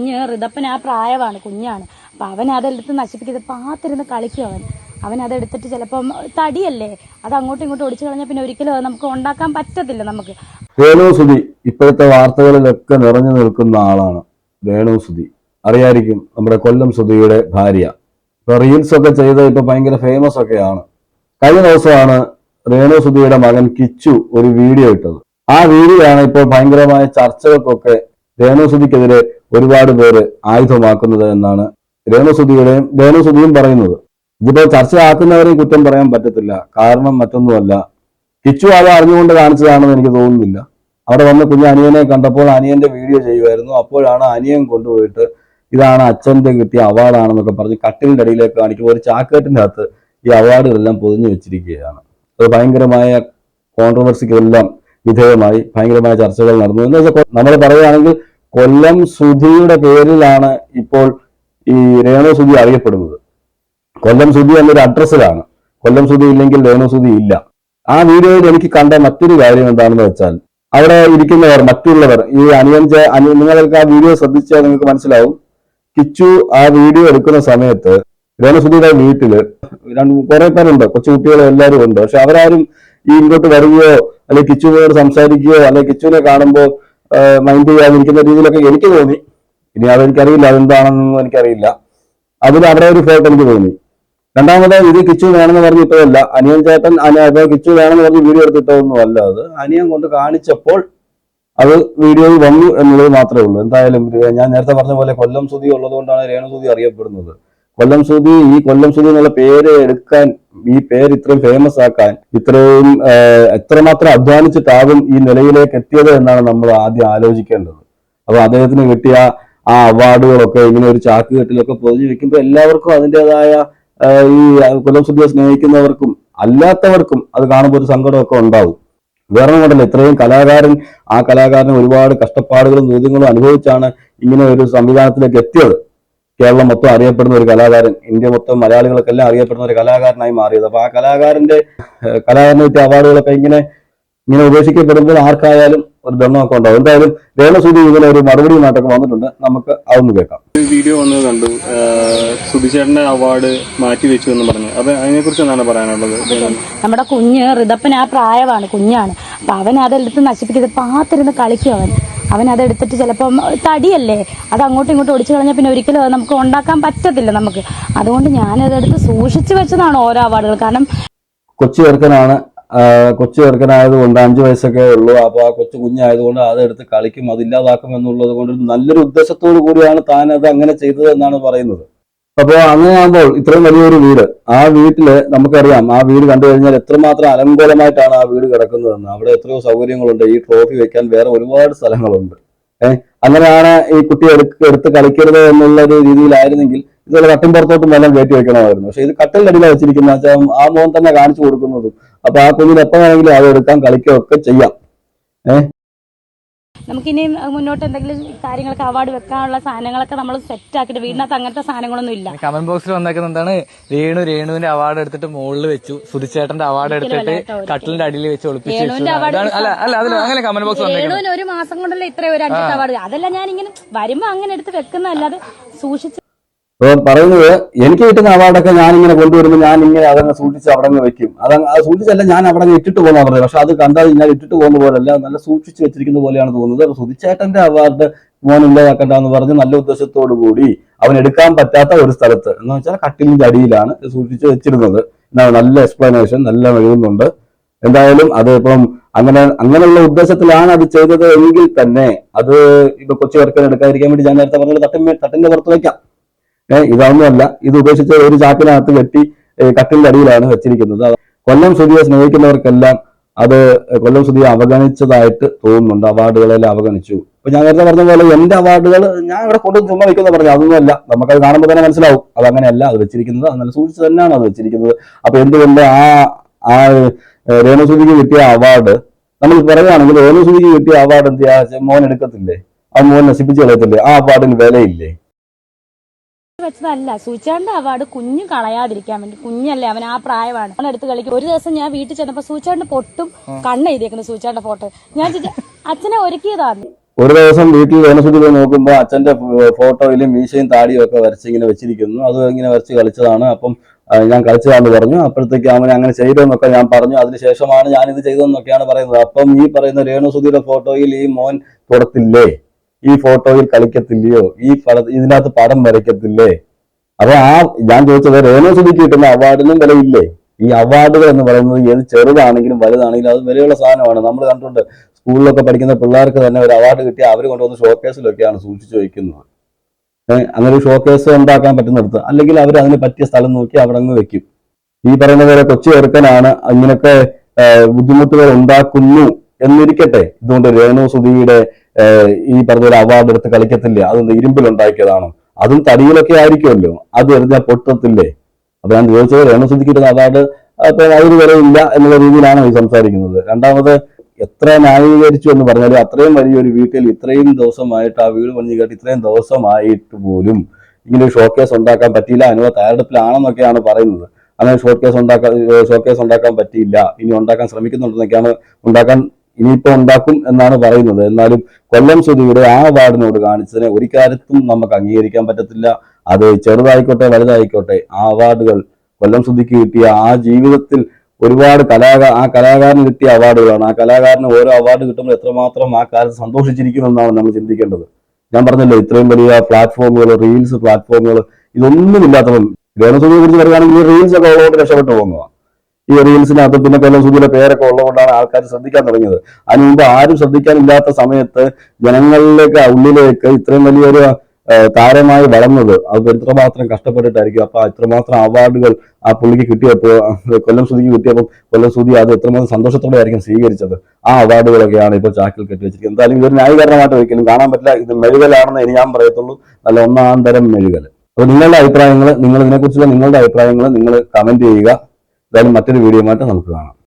കുഞ്ഞ് ഋതപ്പൻ ആ പ്രായമാണ് കുഞ്ഞാണ്. അപ്പൊ അവൻ അതെടുത്ത് നശിപ്പിക്കുന്നത് പാത്തിരുന്ന് കളിക്കും അവൻ. അവൻ അതെടുത്തിട്ട് ചിലപ്പം തടിയല്ലേ? അത് അങ്ങോട്ടും ഇങ്ങോട്ടും ഒടിച്ചു കളഞ്ഞാൽ പിന്നെ ഒരിക്കലും അത് നമുക്ക് ഉണ്ടാക്കാൻ പറ്റത്തില്ല നമുക്ക്. വേണുസുതി ഇപ്പോഴത്തെ വാർത്തകളിലൊക്കെ നിറഞ്ഞു നിൽക്കുന്ന ആളാണ് വേണുസുതി അറിയായിരിക്കും നമ്മുടെ കൊല്ലം സുധിയുടെ ഭാര്യ. ഇപ്പൊ റീൽസ് ഒക്കെ ചെയ്ത് ഇപ്പൊ ഭയങ്കര ഫേമസ് ഒക്കെയാണ്. കഴിഞ്ഞ ദിവസമാണ് രേണു സുധിയുടെ മകൻ കിച്ചു ഒരു വീഡിയോ ഇട്ടത്. ആ വീഡിയോ ആണ് ഇപ്പോൾ ഭയങ്കരമായ ചർച്ചകൾക്കൊക്കെ രേണു സുധിക്കെതിരെ ഒരുപാട് പേര് ആയുധമാക്കുന്നത് എന്നാണ് രേണുസുതിയുടെയും രേണുസുതിയും പറയുന്നത്. ഇതിപ്പോ ചർച്ചയാക്കുന്നവരെയും കുറ്റം പറയാൻ പറ്റത്തില്ല. കാരണം മറ്റൊന്നുമല്ല. കിച്ചു അത് അറിഞ്ഞുകൊണ്ട് കാണിച്ചതാണെന്ന് എനിക്ക് തോന്നുന്നില്ല. അവിടെ വന്ന് കുഞ്ഞ് അനിയനെ കണ്ടപ്പോൾ അനിയന്റെ വീഡിയോ ചെയ്യുമായിരുന്നു. അപ്പോഴാണ് അനിയൻ കൊണ്ടുപോയിട്ട് ഇതാണ് അച്ഛന്റെ കിട്ടിയ അവാർഡാണെന്നൊക്കെ പറഞ്ഞ് കട്ടിലിന്റെ അടിയിലേക്ക് കാണിക്കുമ്പോൾ ഒരു ചാക്കേട്ടിന്റെ അകത്ത് ഈ അവാർഡുകളെല്ലാം പൊതിഞ്ഞു വെച്ചിരിക്കുകയാണ്. അത് ഭയങ്കരമായ കോൺട്രവേഴ്സിക്കെല്ലാം വിധേയമായി. ഭയങ്കരമായ ചർച്ചകൾ നടന്നു. എന്ന് വെച്ചാൽ നമ്മൾ പറയുകയാണെങ്കിൽ കൊല്ലം സുധിയുടെ പേരിലാണ് ഇപ്പോൾ ഈ രേണു സുധി അറിയപ്പെടുന്നത്. കൊല്ലം സുധി എന്നൊരു അഡ്രസ്സിലാണ്. കൊല്ലം സുധി ഇല്ലെങ്കിൽ രേണു സുധി ഇല്ല. ആ വീഡിയോയിൽ എനിക്ക് കണ്ട മറ്റൊരു കാര്യം എന്താണെന്ന് വെച്ചാൽ അവിടെ ഇരിക്കുന്നവർ മറ്റുള്ളവർ ഈ അനിയൻ ചേ- അനി- നിങ്ങൾക്ക് ആ വീഡിയോ ശ്രദ്ധിച്ചാൽ നിങ്ങൾക്ക് മനസ്സിലാവും. കിച്ചു ആ വീഡിയോ എടുക്കുന്ന സമയത്ത് രേണുസുധിയുടെ വീട്ടിൽ രണ്ട് കുറെ പേരുണ്ട്. കൊച്ചുകുട്ടികളും എല്ലാവരും ഉണ്ട്. പക്ഷെ അവരാരും ഈ ഇങ്ങോട്ട് വരികയോ അല്ലെങ്കിൽ കിച്ചുവിനോട് സംസാരിക്കുകയോ അല്ലെങ്കിൽ കിച്ചുവിനെ കാണുമ്പോൾ മൈൻഡ് ചെയ്യാതിരിക്കുന്ന രീതിയിലൊക്കെ എനിക്ക് തോന്നി. ഇനി അതെനിക്കറിയില്ല അതെന്താണെന്നൊന്നും എനിക്കറിയില്ല. അതിൽ അവിടെ ഒരു ഫോട്ടോ എനിക്ക് തോന്നി. രണ്ടാമത് ഇത് കിച്ചു വേണമെന്ന് പറഞ്ഞ് ഇപ്പോഴല്ല അനിയൻ ചേട്ടൻ ഇത് കിച്ചു വേണമെന്ന് പറഞ്ഞ് വീഡിയോ എടുത്തിട്ടൊന്നും അല്ല അത്. അനിയൻ കൊണ്ട് കാണിച്ചപ്പോൾ അത് വീഡിയോയിൽ വന്നു എന്നുള്ളത് മാത്രമേ ഉള്ളൂ. എന്തായാലും ഞാൻ നേരത്തെ പറഞ്ഞ പോലെ കൊല്ലം സുതി ഉള്ളതുകൊണ്ടാണ് രേണു സുതി അറിയപ്പെടുന്നത്. കൊല്ലം സുധി ഈ കൊല്ലം സുധി എന്നുള്ള പേര് എടുക്കാൻ ഈ പേര് ഇത്രയും ഫേമസ് ആക്കാൻ ഇത്രയും എത്രമാത്രം അധ്വാനിച്ചിട്ടാകും ഈ നിലയിലേക്ക് എത്തിയത് എന്നാണ് നമ്മൾ ആദ്യം ആലോചിക്കേണ്ടത്. അപ്പൊ അദ്ദേഹത്തിന് കിട്ടിയ ആ അവാർഡുകളൊക്കെ ഇങ്ങനെ ഒരു ചാക്ക് കെട്ടിലൊക്കെ പൊതിഞ്ഞു വെക്കുമ്പോൾ എല്ലാവർക്കും അതിന്റെതായ ഈ കൊല്ലം സുധിയെ സ്നേഹിക്കുന്നവർക്കും അല്ലാത്തവർക്കും അത് കാണുമ്പോൾ ഒരു സങ്കടമൊക്കെ ഉണ്ടാവും. വേറെ കൊണ്ടല്ല ഇത്രയും കലാകാരൻ ആ കലാകാരൻ ഒരുപാട് കഷ്ടപ്പാടുകളും ദുരിതങ്ങളും അനുഭവിച്ചാണ് ഇങ്ങനെ ഒരു സംവിധാനത്തിലേക്ക് എത്തിയത്. കേരളം മൊത്തം അറിയപ്പെടുന്ന ഒരു കലാകാരൻ ഇന്ത്യ മൊത്തം മലയാളികൾക്കെല്ലാം അറിയപ്പെടുന്ന ഒരു കലാകാരനായി മാറിയത്. അപ്പൊ ആ കലാകാരന്റെ കലാകാരന് കിട്ടിയ അവാർഡുകളൊക്കെ ഇങ്ങനെ ഇങ്ങനെ ഉപേക്ഷിക്കപ്പെടുമ്പോൾ ആർക്കായാലും ഒരു ദണ്ണമൊക്കെ ഉണ്ടാവും. എന്തായാലും രേണസുതി ഇങ്ങനെ ഒരു മറുപടിയുമായിട്ടൊക്കെ വന്നിട്ടുണ്ട്. നമുക്ക് അതൊന്ന് കേൾക്കാം. ഒരു വീഡിയോ വന്നത് കണ്ടു. സുധിചേട്ടന്റെ അവാർഡ് മാറ്റി വെച്ചു എന്ന് പറഞ്ഞു. അപ്പൊ അതിനെ കുറിച്ച് എന്താണ് പറയാനുള്ളത്? നമ്മുടെ കുഞ്ഞ് ഋതപ്പൻ ആ പ്രായമാണ് കുഞ്ഞാണ്. അപ്പൊ അവൻ അതെടുത്ത് നശിപ്പിക്കുന്നത് പാത്തിരുന്ന് കളിക്കും അവൻ. അവൻ അതെടുത്തിട്ട് ചിലപ്പം തടിയല്ലേ? അത് അങ്ങോട്ടും ഇങ്ങോട്ടും ഒടിച്ചു കളഞ്ഞാൽ പിന്നെ ഒരിക്കലും അത് നമുക്ക് ഉണ്ടാക്കാൻ പറ്റത്തില്ല നമുക്ക്. അതുകൊണ്ട് ഞാനതെടുത്ത് സൂക്ഷിച്ചു വെച്ചതാണ് ഓരോ അവാർഡുകൾ. കാരണം കൊച്ചു ചെറുക്കനാണ്. കൊച്ചു ചെറുക്കനായതുകൊണ്ട് അഞ്ചു വയസ്സൊക്കെ ഉള്ളൂ. അപ്പൊ ആ കൊച്ചു കുഞ്ഞായതുകൊണ്ട് അതെടുത്ത് കളിക്കും അതില്ലാതാക്കും എന്നുള്ളത് കൊണ്ട് നല്ലൊരു ഉദ്ദേശത്തോടു കൂടിയാണ് താൻ അത് അങ്ങനെ ചെയ്തത് എന്നാണ് പറയുന്നത്. അപ്പോൾ അങ്ങനെയാകുമ്പോൾ ഇത്രയും വലിയൊരു വീട് ആ വീട്ടിൽ നമുക്കറിയാം ആ വീട് കണ്ടു കഴിഞ്ഞാൽ എത്രമാത്രം അലങ്കോലമായിട്ടാണ് ആ വീട് കിടക്കുന്നതെന്ന്. അവിടെ എത്രയോ സൗകര്യങ്ങളുണ്ട്. ഈ ട്രോഫി വെക്കാൻ വേറെ ഒരുപാട് സ്ഥലങ്ങളുണ്ട്. ഏഹ് അങ്ങനെയാണ് ഈ കുട്ടി എടുക്ക എടുത്ത് കളിക്കരുത് എന്നുള്ള ഒരു രീതിയിലായിരുന്നെങ്കിൽ ഇതുപോലെ കട്ടിൻ പുറത്തോട്ടും എല്ലാം കയറ്റി വെക്കണമായിരുന്നു. പക്ഷെ ഇത് കട്ടിൽ അടിയിൽ വെച്ചിരിക്കുന്ന ആ മോൻ തന്നെ കാണിച്ചു കൊടുക്കുന്നതും. അപ്പൊ ആ കുഞ്ഞിന് എപ്പോഴാണെങ്കിലും അത് എടുക്കാൻ കളിക്കുകയൊക്കെ ചെയ്യാം. നമുക്കിനി മുന്നോട്ട് എന്തെങ്കിലും കാര്യങ്ങളൊക്കെ അവാർഡ് വെക്കാനുള്ള സാധനങ്ങളൊക്കെ നമ്മൾ സെറ്റ് ആക്കിയിട്ട് വീടിനകത്ത് അങ്ങനത്തെ സാധനങ്ങളൊന്നും ഇല്ല. കമന്റ് ബോക്സിൽ വന്നേക്കുന്നത് എന്താണ്? രേണു രേണുവിന്റെ അവാർഡ് എടുത്തിട്ട് മുകളിൽ വെച്ചു. സുധിച്ചേട്ടന്റെ അവാർഡ് എടുത്തിട്ട് കട്ടിലിന്റെ അടിയിൽ വെച്ച് ഒളിപ്പിച്ചു അല്ല അല്ല അതിൽ അങ്ങനെ കമന്റ് ബോക്സ് രേണുവിന് ഒരു മാസം കൊണ്ടല്ലേ ഇത്രയും ഒരു അഞ്ചെട്ട് അവാർഡ് അതല്ല ഞാൻ ഇങ്ങനെ വരുമ്പോ അങ്ങനെ എടുത്ത് വെക്കുന്നതല്ലാതെ സൂക്ഷിച്ച് അപ്പൊ പറയുന്നത് എനിക്ക് കിട്ടുന്ന അവാർഡൊക്കെ ഞാൻ ഇങ്ങനെ കൊണ്ടുവരുമ്പോൾ ഞാൻ ഇങ്ങനെ അതങ്ങ് സൂക്ഷിച്ച് അവിടെ വെക്കും. അത് അത് സൂക്ഷിച്ചല്ല ഞാൻ അവിടെ അങ്ങ് ഇട്ടിട്ട് പോകുന്ന പറഞ്ഞത്. പക്ഷെ അത് കണ്ടാൽ ഞാൻ ഇട്ടിട്ട് പോകുന്ന പോലല്ല നല്ല സൂക്ഷിച്ച് വെച്ചിരിക്കുന്ന പോലെയാണ് തോന്നുന്നത്. അപ്പൊ സുധിച്ചേട്ടന്റെ അവാർഡ് മോൻ ഇല്ലാതാക്കണ്ട എന്ന് പറഞ്ഞ് നല്ല ഉദ്ദേശത്തോടു കൂടി അവൻ എടുക്കാൻ പറ്റാത്ത ഒരു സ്ഥലത്ത് എന്ന് വെച്ചാൽ കട്ടിലിന്റെ അടിയിലാണ് സൂക്ഷിച്ച് വെച്ചിരുന്നത്. എന്നാണ് നല്ല എക്സ്പ്ലനേഷൻ നല്ല എഴുതുന്നുണ്ട്. എന്തായാലും അത് ഇപ്പം അങ്ങനെ അങ്ങനെയുള്ള ഉദ്ദേശത്തിലാണ് അത് ചെയ്തത് എങ്കിൽ തന്നെ അത് ഇപ്പൊ കൊച്ചു വർക്കൻ എടുക്കാതിരിക്കാൻ വേണ്ടി ഞാൻ നേരത്തെ പറഞ്ഞത് തട്ടിന്റെ തട്ടിന്റെ പുറത്ത് ഏഹ് ഇതൊന്നുമല്ല ഇത് ഉപേക്ഷിച്ച് ഒരു ചാക്കിനകത്ത് കെട്ടി കട്ടിലിന്റെ അടിയിലാണ് വെച്ചിരിക്കുന്നത്. കൊല്ലം സുധിയെ സ്നേഹിക്കുന്നവർക്കെല്ലാം അത് കൊല്ലം സുധിയെ അവഗണിച്ചതായിട്ട് തോന്നുന്നുണ്ട്. അവാർഡുകളെല്ലാം അവഗണിച്ചു. അപ്പൊ ഞാൻ നേരത്തെ പറഞ്ഞ പോലെ എന്റെ അവാർഡുകൾ ഞാൻ ഇവിടെ കൊണ്ടു ചുമ്മാ വെക്കുന്ന പറഞ്ഞു അതൊന്നുമല്ല. നമുക്കത് കാണുമ്പോൾ തന്നെ മനസ്സിലാവും. അത് അങ്ങനെയല്ല അത് വെച്ചിരിക്കുന്നത്. നല്ല സൂക്ഷിച്ച് തന്നെയാണ് അത് വെച്ചിരിക്കുന്നത്. അപ്പൊ എന്തുകൊണ്ട് ആ ആ രേണുസുതിക്ക് കിട്ടിയ അവാർഡ് നമ്മൾ പറയുകയാണെങ്കിൽ രേണുസുതിക്ക് കിട്ടിയ അവാർഡ് എന്ത് ചെയ്യാ? മോൻ എടുക്കത്തില്ലേ? ആ മോൻ നശിപ്പിച്ച് കളയത്തില്ലേ? ആ അവാർഡിന് വിലയില്ലേ? വെച്ചതല്ല. സൂചാണ്ട് അവാർഡ് കുഞ്ഞു കളയാതിരിക്കാൻ വേണ്ടി. കുഞ്ഞല്ലേ അവൻ ആ പ്രായമാണ്. അവൻ എടുത്ത് കളിക്കും. ഒരു ദിവസം ഞാൻ വീട്ടിൽ ചെന്നപ്പോ സൂചാണ്ട് പൊട്ടും കണ്ണ് എഴുതിയേക്കുന്നു സൂചാന്റെ ഫോട്ടോ. ഞാൻ ചോദിച്ചു, അച്ഛനെ ഒരുക്കിയതാണ്. ഒരു ദിവസം വീട്ടിൽ വേനസുദ്ധി പോയി നോക്കുമ്പോൾ അച്ഛന്റെ ഫോട്ടോയിലും മീശയും താടിയും ഒക്കെ വരച്ച് ഇങ്ങനെ വെച്ചിരിക്കുന്നു. അത് ഇങ്ങനെ വരച്ച് കളിച്ചതാണ്. അപ്പം ഞാൻ കളിച്ചതാന്ന് പറഞ്ഞു. അപ്പോഴത്തേക്ക് അവൻ അങ്ങനെ ചെയ്തെന്നൊക്കെ ഞാൻ പറഞ്ഞു. അതിനുശേഷമാണ് ഞാൻ ഇത് ചെയ്തതെന്നൊക്കെയാണ് പറയുന്നത്. അപ്പം ഈ പറയുന്ന രേണുസുധിയുടെ ഫോട്ടോയിൽ ഈ മോൻ തൊടത്തില്ലേ? ഈ ഫോട്ടോയിൽ കളിക്കത്തില്ലയോ? ഈ പട ഇതിനകത്ത് പടം വരയ്ക്കത്തില്ലേ? അപ്പൊ ആ ഞാൻ ചോദിച്ചത് രേണുസുധിക്ക് കിട്ടുന്ന അവാർഡിനും വിലയില്ലേ? ഈ അവാർഡുകൾ എന്ന് പറയുന്നത് ഏത് ചെറുതാണെങ്കിലും വലുതാണെങ്കിലും അത് വിലയുള്ള സാധനമാണ്. നമ്മൾ കണ്ടിട്ടുണ്ട് സ്കൂളിലൊക്കെ പഠിക്കുന്ന പിള്ളേർക്ക് തന്നെ ഒരു അവാർഡ് കിട്ടി അവർ കൊണ്ടുവന്ന് ഷോക്കേസിലൊക്കെയാണ് സൂക്ഷിച്ചു വയ്ക്കുന്നത് അങ്ങനെ ഒരു ഷോക്കേസ് ഉണ്ടാക്കാൻ പറ്റുന്നിടത്ത് അല്ലെങ്കിൽ അവർ അതിന് പറ്റിയ സ്ഥലം നോക്കി അവിടെ അങ്ങ് വെക്കും. ഈ പറയുന്ന പോലെ കൊച്ചു ചെറുക്കനാണ് ഇങ്ങനത്തെ ബുദ്ധിമുട്ടുകൾ ഉണ്ടാക്കുന്നു എന്നിരിക്കട്ടെ. ഇതുകൊണ്ട് രേണു സുധിയുടെ ഈ പറഞ്ഞ പോലെ അവാർഡ് എടുത്ത് കളിക്കത്തില്ലേ? അതൊന്ന് ഇരുമ്പിൽ ഉണ്ടാക്കിയതാണോ അതും തടിയിലൊക്കെ ആയിരിക്കുമല്ലോ. അത് എറിഞ്ഞാൽ പൊട്ടത്തില്ലേ? അപ്പൊ ഞാൻ ചോദിച്ചത് രേണു സുധിക്ക് കിട്ടുന്ന അവാർഡ് അപ്പൊ അതിന് വരെ ഇല്ല എന്നുള്ള രീതിയിലാണ് ഈ സംസാരിക്കുന്നത്. രണ്ടാമത് എത്ര ന്യായീകരിച്ചു എന്ന് പറഞ്ഞാൽ അത്രയും വലിയൊരു വീട്ടിൽ ഇത്രയും ദിവസമായിട്ട് ആ വീട് പണിഞ്ഞു കേട്ട് ഇത്രയും ദിവസമായിട്ട് പോലും ഇങ്ങനെ ഒരു ഷോക്കേസ് ഉണ്ടാക്കാൻ പറ്റിയില്ല. അനുവ തയ്യാറെടുപ്പിലാണെന്നൊക്കെയാണ് പറയുന്നത്. അങ്ങനെ ഷോക്കേസ് ഉണ്ടാക്കാൻ ഷോക്കേസ് ഉണ്ടാക്കാൻ പറ്റിയില്ല. ഇനി ഉണ്ടാക്കാൻ ശ്രമിക്കുന്നുണ്ടെന്നൊക്കെയാണ് ഉണ്ടാക്കാൻ ഇനിയിപ്പോ ഉണ്ടാക്കും എന്നാണ് പറയുന്നത്. എന്നാലും കൊല്ലം സുധിയുടെ ആ അവാർഡിനോട് കാണിച്ചതിനെ ഒരു കാര്യത്തും നമുക്ക് അംഗീകരിക്കാൻ പറ്റത്തില്ല. അത് ചെറുതായിക്കോട്ടെ വലുതായിക്കോട്ടെ ആ അവാർഡുകൾ കൊല്ലം സുധിക്ക് കിട്ടിയ ആ ജീവിതത്തിൽ ഒരുപാട് കലാകാര ആ കലാകാരന് കിട്ടിയ അവാർഡുകളാണ്. ആ കലാകാരന് ഓരോ അവാർഡ് കിട്ടുമ്പോൾ എത്രമാത്രം ആ കാലത്ത് സന്തോഷിച്ചിരിക്കുമെന്നാണ് നമ്മൾ ചിന്തിക്കേണ്ടത്. ഞാൻ പറഞ്ഞല്ലോ ഇത്രയും വലിയ പ്ലാറ്റ്ഫോമുകൾ റീൽസ് പ്ലാറ്റ്ഫോമുകൾ ഇതൊന്നും ഇല്ലാത്തതും രേണുസുതിയെ കുറിച്ച് പറയുകയാണെങ്കിൽ റീൽസ് ഒക്കെ ഉള്ളതുകൊണ്ട് രക്ഷപ്പെട്ടു പോകുന്നതാണ്. ഈ റീൽസിനകത്ത് പിന്നെ കൊല്ലം സുധിയുടെ പേരൊക്കെ ഉള്ളതുകൊണ്ടാണ് ആൾക്കാർ ശ്രദ്ധിക്കാൻ തുടങ്ങിയത്. അതിന് മുമ്പ് ആരും ശ്രദ്ധിക്കാനില്ലാത്ത സമയത്ത് ജനങ്ങളിലേക്ക് ഉള്ളിലേക്ക് ഇത്രയും വലിയൊരു താരമായി വളർന്നത് അത് എത്രമാത്രം കഷ്ടപ്പെട്ടിട്ടായിരിക്കും. അപ്പൊ എത്രമാത്രം അവാർഡുകൾ ആ പുള്ളിക്ക് കിട്ടിയപ്പോൾ കൊല്ലം സുധിക്ക് കിട്ടിയപ്പോൾ കൊല്ലം സുധി അത് എത്രമാത്രം സന്തോഷത്തോടെ ആയിരിക്കും സ്വീകരിച്ചത്. ആ അവാർഡുകളൊക്കെയാണ് ഇപ്പോൾ ചാക്കിൽ കെട്ടി വെച്ചിരിക്കുന്നത്. എന്തായാലും ഇതൊരു ന്യായീകരണമായിട്ട് ഒരിക്കലും കാണാൻ പറ്റില്ല. ഇത് മെഴുകലാണെന്ന് ഇനി ഞാൻ പറയത്തുള്ളൂ. നല്ല ഒന്നാം തരം മെഴുകൽ. അപ്പൊ നിങ്ങളുടെ അഭിപ്രായങ്ങൾ നിങ്ങൾ ഇതിനെക്കുറിച്ചുള്ള നിങ്ങളുടെ അഭിപ്രായങ്ങൾ നിങ്ങൾ കമന്റ് ചെയ്യുക. എന്തായാലും മറ്റൊരു വീഡിയോ ആയിട്ട് നമുക്ക് കാണാം.